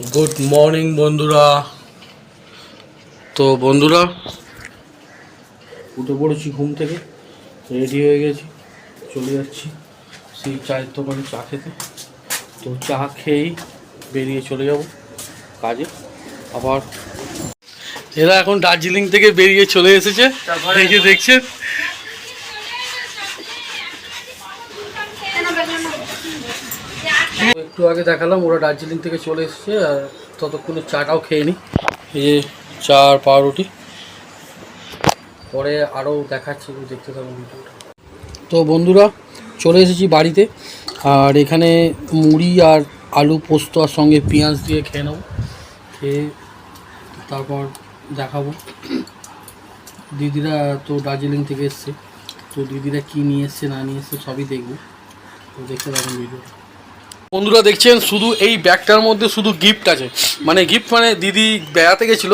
Good morning বন্ধুরা। তো বন্ধুরা উঠে পড়েছি ঘুম থেকে রেডি হয়ে গেছি চলে যাচ্ছি। সেই চায়ের দোকানে চা খেতে। তো চা খেয়েই বেরিয়ে চলে যাব কাজে। আবার এরা এখন দার্জিলিং থেকে বেরিয়ে চলে এসেছে। এই যে দেখছেন একটু আগে দেখালাম, ওরা দার্জিলিং থেকে চলে এসেছে আর ততক্ষণে চাটাও খেয়ে নি। এই যে চা আর পাউরুটি। পরে আরও দেখাচ্ছি দেখতে থাকুন তো বন্ধুরা, চলে এসেছি বাড়িতে। আর এখানে মুড়ি আর আলু পোস্ত আর সঙ্গে পেঁয়াজ দিয়ে খেয়ে নেব। খেয়ে তারপর দেখাবো। দিদিরা তো দার্জিলিং থেকে এসছে। তো দিদিরা কী নিয়ে এসছে, না নিয়ে এসছে, সবই দেখব। তো দেখতে থাকুন ভিডিওটা। বন্ধুরা দেখছেন, শুধু এই ব্যাগটার মধ্যে শুধু গিফট আছে। মানে গিফট মানে দিদি বেড়াতে গেছিল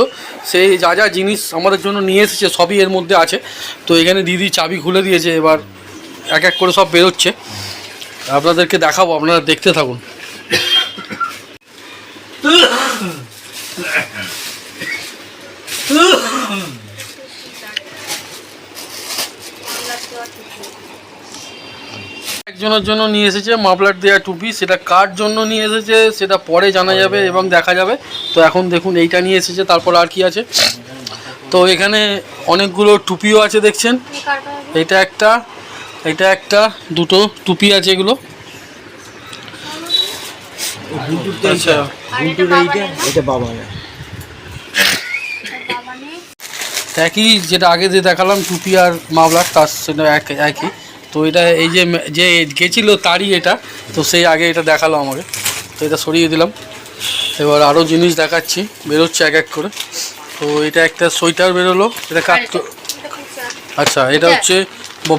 সেই যা যা জিনিস আমাদের জন্য নিয়ে এসেছে, সবই এর মধ্যে আছে। তো এখানে দিদি চাবি খুলে দিয়েছে, এবার এক এক করে সব বেরোচ্ছে। আপনাদেরকে দেখাবো, আপনারা দেখতে থাকুন। একজনের জন্য নিয়ে এসেছে মাফলার দেওয়া টুপি সেটা কার জন্য নিয়ে এসেছে সেটা পরে জানা যাবে এবং দেখা যাবে। তো এখন দেখুন এইটা নিয়ে এসেছে তারপর আর কি আছে? তো এখানে অনেকগুলো টুপিও আছে দেখছেন? এটা একটা এটা একটা দুটো টুপি আছে এগুলো। আচ্ছা এটা বাবা একই যেটা আগে যে দেখালাম টুপি আর মাফলার তার সেটা এক একই। তো এটা এই যে যে গেছিল তারই এটা তো সেই আগে এটা দেখাল আমাকে। তো এটা সরিয়ে দিলাম। এবার আরও জিনিস দেখাচ্ছি বেরোচ্ছে এক এক করে। তো এটা একটা সোয়েটার বেরোলো এটা কাট আচ্ছা এটা হচ্ছে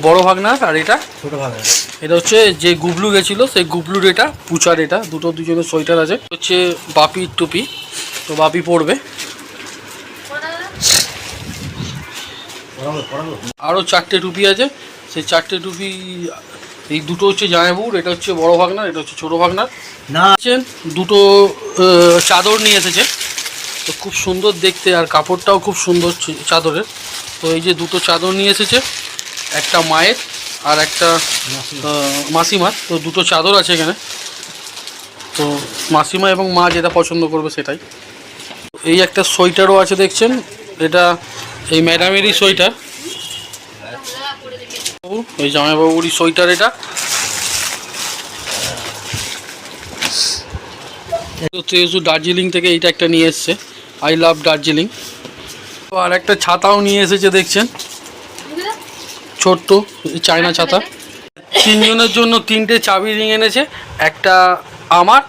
বড় ভাগনার আর এটা? ছোট ভাবে এটা হচ্ছে যে গুবলু গেছিল সেই গুবলুর এটা পুচার এটা দুটো দুজনের সোয়েটার আছে। হচ্ছে বাপির টুপি তো বাপি পরবে। আরও চারটে টুপি আছে। সেই চারটে টুপি এই দুটো হচ্ছে জামাইবুর এটা হচ্ছে বড় ভাগনার এটা হচ্ছে ছোটো ভাগনার। না। আছেন দুটো চাদর নিয়ে এসেছে। তো খুব সুন্দর দেখতে আর কাপড়টাও খুব সুন্দর চাদরের। তো এই যে দুটো চাদর নিয়ে এসেছে একটা মায়ের আর একটা মাসিমার। তো দুটো চাদর আছে এখানে। তো মাসিমা এবং মা যেটা পছন্দ করবে সেটাই। এই একটা সোয়েটারও আছে দেখছেন এটা এই ম্যাডামেরই সোয়েটার। এই জামাইবাবুরই সোয়েটার এটা। দার্জিলিং থেকে এইটা একটা নিয়ে এসছে। I love Darjeeling. আর একটা ছাতাও নিয়ে এসেছে, দেখছেন? ছোট্ট চায়না ছাতা। তিনজনের জন্য তিনটে চাবি রিং এনেছে। একটা আমার,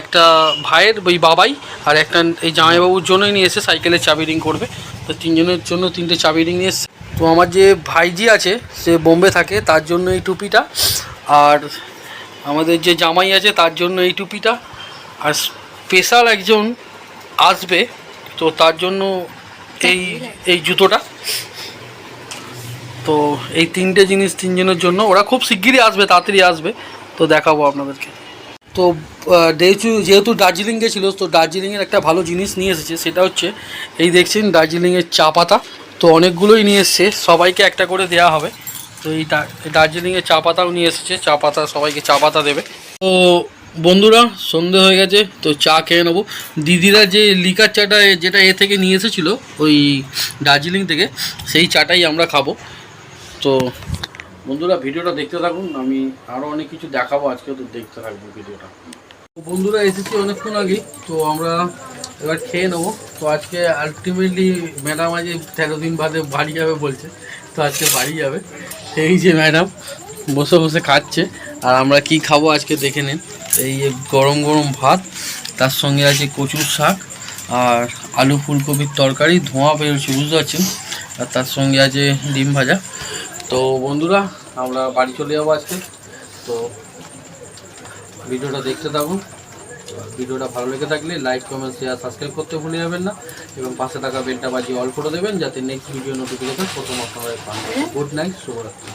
একটা ভাইয়ের, ওই বাবাই, আর একটা এই জামাইবাবুর জন্যই নিয়ে এসে সাইকেলের চাবি রিং করবে। তো তিনজনের জন্য তিনটে চাবি রিং নিয়ে এসছে। তো আমার যে ভাইজি আছে, সে বোম্বে থাকে, তার জন্য এই টুপিটা। আর আমাদের যে জামাই আছে, তার জন্য এই টুপিটা। আর স্পেশাল একজন আসবে, তো তার জন্য এই এই জুতোটা। তো এই তিনটে জিনিস তিনজনের জন্য। ওরা খুব শিগগিরই আসবে, তাড়াতাড়ি আসবে। তো দেখাবো আপনাদেরকে। তো যেহেতু যেহেতু দার্জিলিং গেছিল তো দার্জিলিংয়ের একটা ভালো জিনিস নিয়ে এসেছে, সেটা হচ্ছে, এই দেখছেন দার্জিলিংয়ের চা পাতা। তো অনেকগুলোই নিয়ে এসছে। সবাইকে একটা করে দেওয়া হবে। তো এই দা- এই দার্জিলিংয়ের চা পাতাও নিয়ে এসেছে। চা পাতা সবাইকে চা পাতা দেবে। তো বন্ধুরা, সন্ধে হয়ে গেছে, তো চা খেয়ে নেব। দিদিরা যে লিকার চাটা যেটা এ থেকে নিয়ে এসেছিল, ওই দার্জিলিং থেকে, সেই চাটাই আমরা খাব। তো বন্ধুরা, ভিডিওটা দেখতে থাকুন। আমি আরও অনেক কিছু দেখাবো আজকে, তো দেখতে থাকব ভিডিওটা। বন্ধুরা, এসেছি অনেকক্ষণ আগে। তো আমরা এবার খেয়ে নেব। তো আজকে আলটিমেটলি ম্যাডাম আজ তেরো দিন বাদে বাড়ি যাবে বলছে। তো আজকে বাড়ি যাবে। এই যে ম্যাডাম বসে বসে খাচ্ছে। আর আমরা কি খাব আজকে দেখে নিন। এই যে গরম গরম ভাত, তার সঙ্গে আছে কচুর শাক আর আলু ফুলকপির তরকারি, ধোঁয়া বেরোচ্ছে, বুঝতে পারছেন? আর তার সঙ্গে আছে ডিম ভাজা। তো বন্ধুরা, আমরা বাড়ি চলে যাব আজকে। তো ভিডিওটা দেখতে থাকুন। ভিডিওটা ভালো লেগে থাকলে লাইক কমেন্ট শেয়ার সাবস্ক্রাইব করতে ভুলে যাবেন না। এবং পাশে থাকা বেলটা বাজিয়ে অল করে দেবেন যাতে নেক্সট ভিডিও নোটিফিকেশন প্রথম আপনারা পান গুড নাইট শুভরাত্রি।